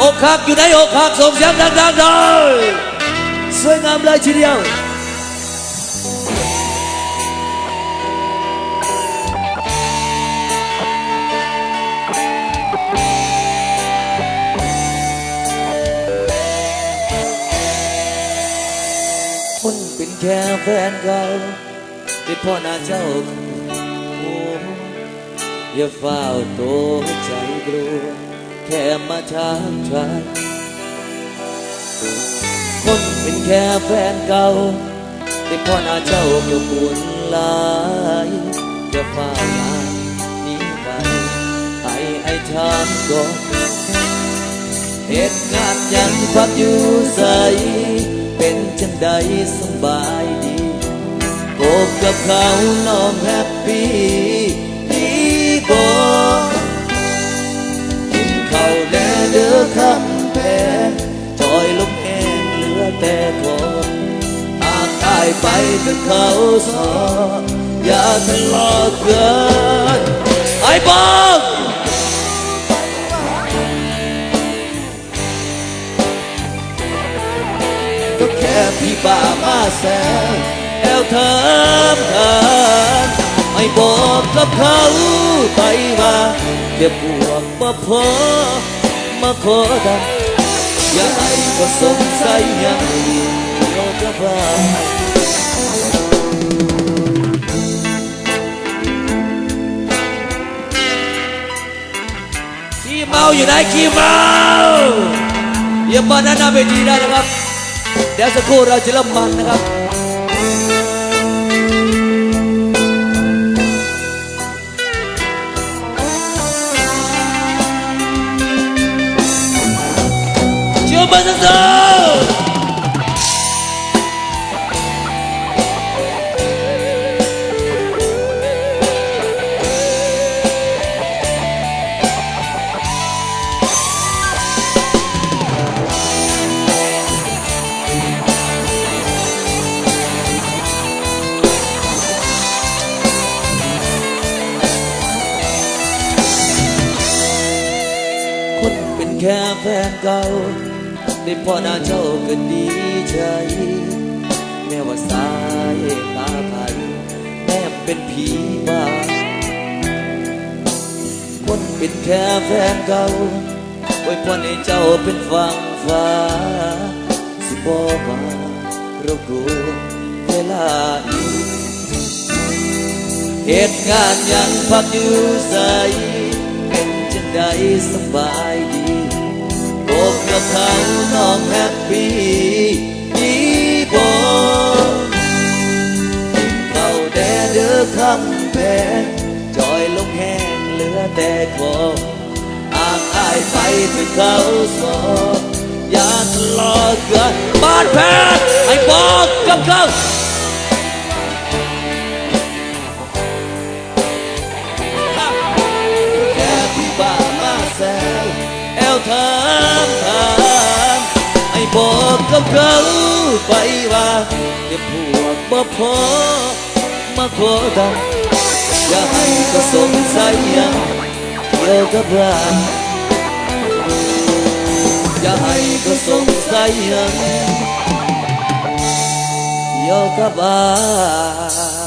อกหักอยู่ในอกหักส่งเสียงดังๆหน่อยสวยงามเลยทีเดียวคนเป็นแค่แฟนเก่าที่พ่อหน้าเจ้าโอ้อย่าเฝ้าโตใจกลัว แค่มาทางทายคนเป็นแค่แฟนเก่าที่พ่อหน้าเจ้าอยู่บุญหลายอย่าเฝ้าลานี้ไปให้ไอ้ทางก่อนเหตุงานยังพักอยู่ใส เป็นจังใดสบายดีโกบกับเขาน้องแฮปปี้ ไปถึงเขาสออย่าทะเลาะกันไอ้บอกก็แค่พี่บ้ามาแซวแอวเทิมเทินไม่บอกกับเขาไปว่าเดี๋ยวพวกมาพอมาขอดังอย่าให้ก็สงสัยยัง ขี้เมาอยู่ไหนขี้เมาอย่ามาด้านหน้าเวทีได้นะครับ เดี๋ยวสักครู่เราจะเริ่มมันนะครับเชื่อมันสักทีคนเแค่แฟนเก่าได้พอหน้าเจ้าก็ดีใจ แม้ว่าสายตาไทยแม่เป็นผีบ้าคนเป็นแค่แฟนเก่าไว้พรให้เจ้าเป็นฝั่งฟ้า สิบอมารบกวเวลาอีกเหตุงานยังพักอยู่ใสเป็นจังใดสบายดี กับเขาน้องแฮปปี้ดีบอกเขาแดเด้อคำแพงจอยลงแห้งเหลือแต่คออางอายไปถึงเขาสอบอย่าทะเลาะกันบ้านแพทย์ให้บอกกับเขา บอกกับเขาไปว่าเดี๋ยวพวกบ่พอมาขอดังอย่าให้ก็สงสัยยังเกี่ยวกับเราอย่าให้ก็สงสัยยังเกี่ยวกับอา